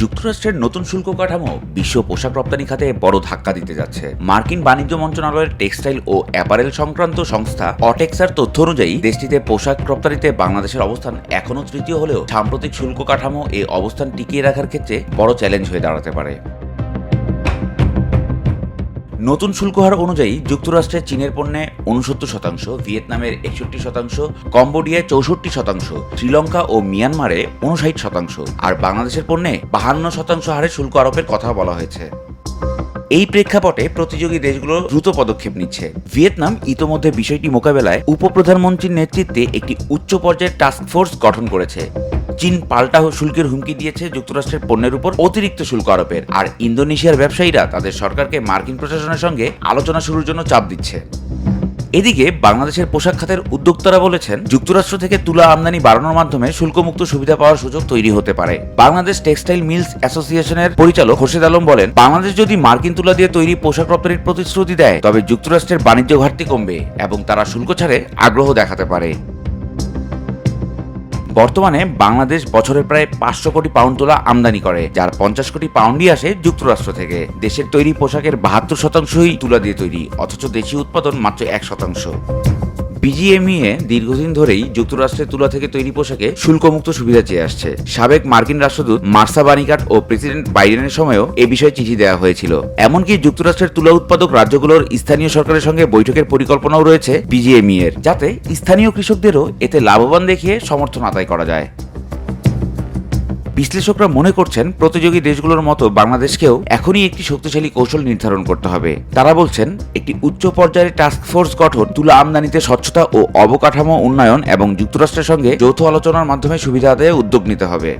যুক্তরাষ্ট্রের নতুন শুল্ক কাঠামো বিশ্ব পোশাক রপ্তানি খাতে বড় ধাক্কা দিতে যাচ্ছে। মার্কিন বাণিজ্য মন্ত্রণালয়ের টেক্সটাইল ও অ্যাপারেল সংক্রান্ত সংস্থা অটেক্সার তথ্য অনুযায়ী দেশটিতে পোশাক রপ্তানিতে বাংলাদেশের অবস্থান এখনও তৃতীয় হলেও সাম্প্রতিক শুল্ক কাঠামো এই অবস্থান টিকিয়ে রাখার ক্ষেত্রে বড় চ্যালেঞ্জ হয়ে দাঁড়াতে পারে। নতুন শুল্ক হার অনুযায়ী যুক্তরাষ্ট্রে চীনের পণ্যে উনসত্তর শতাংশ, ভিয়েতনামের একষট্টি শতাংশ, কম্বোডিয়ায় চৌষট্টি শতাংশ, শ্রীলঙ্কা ও মিয়ানমারে উনষাট শতাংশ, আর বাংলাদেশের পণ্যে বাহান্ন শতাংশ হারে শুল্ক আরোপের কথা বলা হয়েছে। এই প্রেক্ষাপটে প্রতিযোগী দেশগুলো দ্রুত পদক্ষেপ নিচ্ছে। ভিয়েতনাম ইতোমধ্যে বিষয়টি মোকাবেলায় উপপ্রধানমন্ত্রীর নেতৃত্বে একটি উচ্চ পর্যায়ের টাস্ক ফোর্স গঠন করেছে। চীন পাল্টা শুল্কের হুমকি দিয়েছে যুক্তরাষ্ট্রের পণ্যের উপর অতিরিক্ত শুল্ক আরোপের। আর ইন্দোনেশিয়ার ব্যবসায়ীরা তাদের সরকারকে মার্কিন প্রশাসনের সঙ্গে আলোচনা শুরুর জন্য চাপ দিচ্ছে। এদিকে বাংলাদেশের পোশাক খাতের উদ্যোক্তারা বলেছেন, যুক্তরাষ্ট্র থেকে তুলা আমদানি বাড়ানোর মাধ্যমে শুল্কমুক্ত সুবিধা পাওয়ার সুযোগ তৈরি হতে পারে। বাংলাদেশ টেক্সটাইল মিলস অ্যাসোসিয়েশনের পরিচালক খোরশেদ আলম বলেন, বাংলাদেশ যদি মার্কিন তুলা দিয়ে তৈরি পোশাক রপ্তানির প্রতিশ্রুতি দেয়, তবে যুক্তরাষ্ট্রের বাণিজ্য ঘাটতি কমবে এবং তারা শুল্ক ছাড়ে আগ্রহ দেখাতে পারে। বর্তমানে বাংলাদেশ বছরে প্রায় পাঁচশো কোটি পাউন্ড তোলা আমদানি করে, যার পঞ্চাশ কোটি পাউন্ডই আসে যুক্তরাষ্ট্র থেকে। দেশের তৈরি পোশাকের বাহাত্তর শতাংশই তুলা দিয়ে তৈরি, অথচ দেশীয় উৎপাদন মাত্র এক শতাংশ। বিজিএমইএ দীর্ঘদিন ধরেই যুক্তরাষ্ট্রের তুলা থেকে তৈরি পোশাকে শুল্কমুক্ত সুবিধা চেয়ে আসছে। সাবেক মার্কিন রাষ্ট্রদূত মার্সা বানিকাট ও প্রেসিডেন্ট বাইডেনের সময়ও এ বিষয়ে চিঠি দেওয়া হয়েছিল। এমনকি যুক্তরাষ্ট্রের তুলা উৎপাদক রাজ্যগুলোর স্থানীয় সরকারের সঙ্গে বৈঠকের পরিকল্পনাও রয়েছে বিজিএমইএর যাতে স্থানীয় কৃষকদেরও এতে লাভবান দেখিয়ে সমর্থন আদায় করা যায়। বিশ্লেষকরা মনে করছেন প্রতিযোগী দেশগুলোর মতো বাংলাদেশকেও এখনই একটি শক্তিশালী কৌশল নির্ধারণ করতে হবে। তারা বলছেন, একটি উচ্চ পর্যায়ের টাস্ক ফোর্স গঠন, তুলা আমদানিতে স্বচ্ছতা ও অবকাঠামো উন্নয়ন এবং যুক্তরাষ্ট্রের সঙ্গে যৌথ আলোচনার মাধ্যমে সুবিধা আদায়ে উদ্যোগ নিতে হবে।